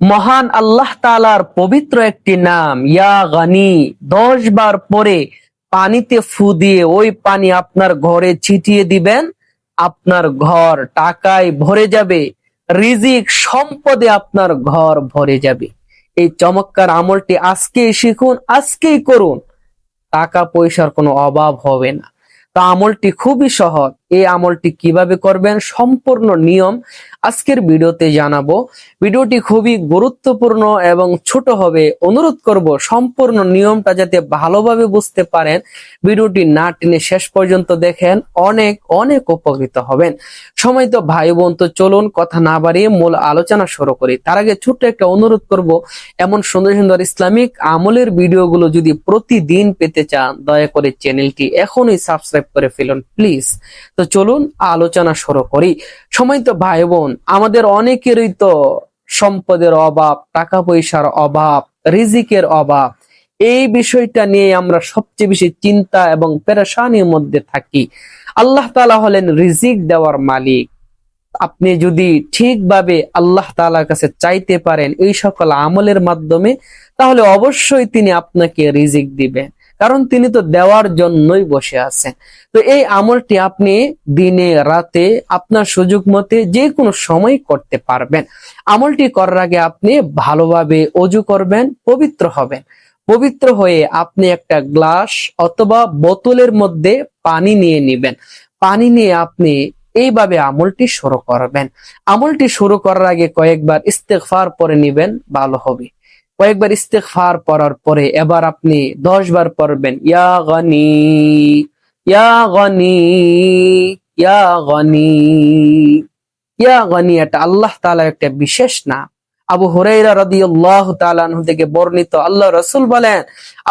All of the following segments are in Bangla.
মহান আল্লাহ তালার পবিত্র একটি নাম, ইয়া গানি, দশ বার পরে পানিতে ফু দিয়ে ওই পানি আপনার ঘরে ছিটিয়ে দিবেন, আপনার ঘর টাকায় ভরে যাবে, রিজিক সম্পদে আপনার ঘর ভরে যাবে। এই চমৎকার আমলটি আজকেই শিখুন, আজকেই করুন, টাকা পয়সার কোনো অভাব হবে না। তা আমলটি খুবই সহজ। এই আমলটি কীভাবে করবেন সম্পূর্ণ নিয়ম আজকের ভিডিওতে জানাব। ভিডিওটি খুবই গুরুত্বপূর্ণ এবং ছোট হবে। অনুরোধ করব সম্পূর্ণ নিয়মটা যাতে ভালোভাবে বুঝতে পারেন। ভিডিওটি না টেনে শেষ পর্যন্ত দেখেন, অনেক অনেক উপকৃত হবেন। সময় তো ভাই বোন, তো চলুন কথা না বাড়িয়ে মূল আলোচনা শুরু করি। তার আগে ছোট্ট একটা অনুরোধ করব, এমন সুন্দর সুন্দর ইসলামিক আমলের ভিডিওগুলো যদি প্রতিদিন পেতে চান, দয়া করে চ্যানেলটি এখনই সাবস্ক্রাইব করে ফেলুন, প্লিজ। তো চলুন আলোচনা শুরু করি। সময় তো ভাই বোন আমাদের অনেকেরই তো সম্পদের অভাব টাকা পয়সার অভাব, রিজিকের অভাব। এই বিষয়টা নিয়ে আমরা সবচেয়ে বেশি চিন্তা এবং পেরেশানির মধ্যে থাকি। আল্লাহ তালা হলেন রিজিক দেওয়ার মালিক। আপনি যদি ঠিকভাবে আল্লাহ তাআলার কাছে চাইতে পারেন এই সকল আমলের মাধ্যমে, তাহলে অবশ্যই তিনি আপনাকে রিজিক দিবেন। কারণ তিনি তো দেওয়ার জন্যই বসে আছেন। তো এই আমলটি আপনি দিনে, রাতে আপনার সুযোগ মতে যে কোনো সময় করতে পারবেন। আমলটি করার আগে আপনি ভালোভাবে অজু করবেন, পবিত্র হবেন। পবিত্র হয়ে আপনি একটা গ্লাস অথবা বোতলের মধ্যে পানি নিয়ে নেবেন। পানি নিয়ে আপনি এইভাবে আমলটি শুরু করবেন। আমলটি শুরু করার আগে কয়েকবার ইস্তেগফার পরে নিবেন, ভালো হবে। কয়েকবার ইস্তেগফার পড়ার পরে এবার আপনি দশ বার পড়বেন, ইয়া গনি ইয়া গনি ইয়া গনি ইয়া গনি এটা আল্লাহ তাআলার একটা বিশেষ নাম। আবু হুরাইরা রাদিয়াল্লাহু তাআলা আনহু থেকে বর্ণিত আল্লাহ রসুল বলেন,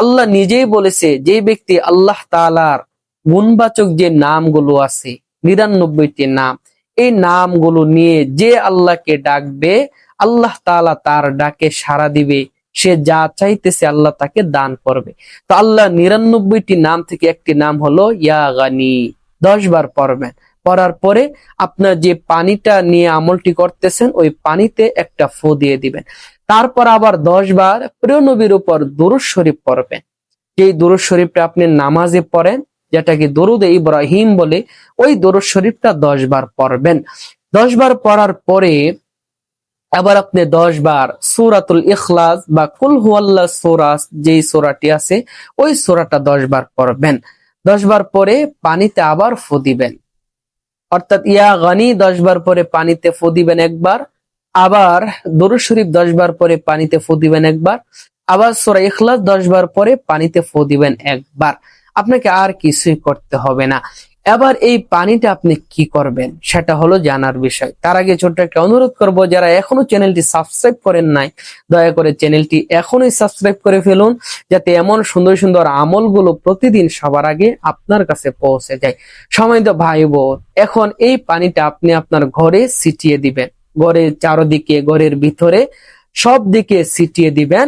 আল্লাহ নিজেই বলেছে যে ব্যক্তি আল্লাহ তালার গুণবাচক যে নামগুলো আছে, নিরানব্বইটি নাম, এই নামগুলো নিয়ে যে আল্লাহকে ডাকবে, আল্লাহ তালা তার ডাকে সাড়া দিবে। সে যা চাইতেছে আল্লাহ তাকে দান করবে। তো আল্লাহ নিরানব্বইটি নাম থেকে একটি নাম হলো ইয়া গানি। দশ বার পড়বেন। পড়ার পরে আপনার যে পানিটা নিয়ে আমলটি করতেছেন, ওই পানিতে একটা ফু দিয়ে দিবেন। তারপর আবার দশ বার প্রিয় নবীর উপর দুরুদ শরীফ পড়বেন। যেই দুরুদ শরীফটা আপনি নামাজে পড়েন যেটাকে দরুদ ইব্রাহিম বলে, ওই দরুদ শরীফটা দশ বার পড়বেন। দশ বার পড়ার পরে আবার আপনি দশ বার সুরাতুল ইখলাস বা কুল হুয়াল্লাহ সুরাস যেই সোরাটি আছে, ওই সোরাটা দশ বার পড়বেন। দশ বার পরে পানিতে আবার ফু দিবেন। অর্থাৎ, ইয়া গানি, দশ বার পরে পানিতে ফু দিবেন একবার। আবার দরুদ শরীফ, দশ বার পরে পানিতে ফু দিবেন একবার। আবার সোরা ইখলাস, দশ বার পরে পানিতে ফু দিবেন একবার। আপনাকে আর কিছুই করতে হবে না। এবার এই পানিটা আপনি কি করবেন? সেটা হলো জানার বিষয়। তার আগে ছোট্ট একটা অনুরোধ করব, যারা এখনও চ্যানেলটি সাবস্ক্রাইব করেন নাই, দয়া করে চ্যানেলটি এখনই সাবস্ক্রাইব করে ফেলুন, যাতে এমন সুন্দর সুন্দর আমলগুলো প্রতিদিন সবার আগে আপনার কাছে পৌঁছে যায়। সময় তো ভাই বোন এখন এই পানিটা আপনি আপনার ঘরে ছিটিয়ে দিবেন। ঘরের চারদিকে, ঘরের ভিতরে সব দিকে ছিটিয়ে দিবেন।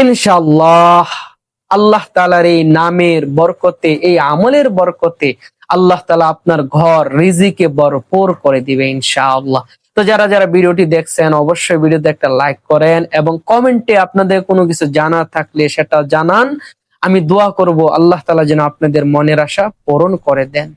ইনশাল্লাহ আল্লাহ তালার এই নামের বরকতে, এই আমলের বরকতে আল্লাহ তালা আপনার ঘর, রিজিকে ভরপুর করে দিবে ইনশাআল্লাহ। তো যারা যারা ভিডিওটি দেখছেন, অবশ্যই ভিডিওতে একটা লাইক করেন এবং কমেন্টে আপনাদের কোনো কিছু জানা থাকলে সেটা জানান। আমি দোয়া করব আল্লাহ তালা যেন আপনাদের মনের আশা পূরণ করে দেন।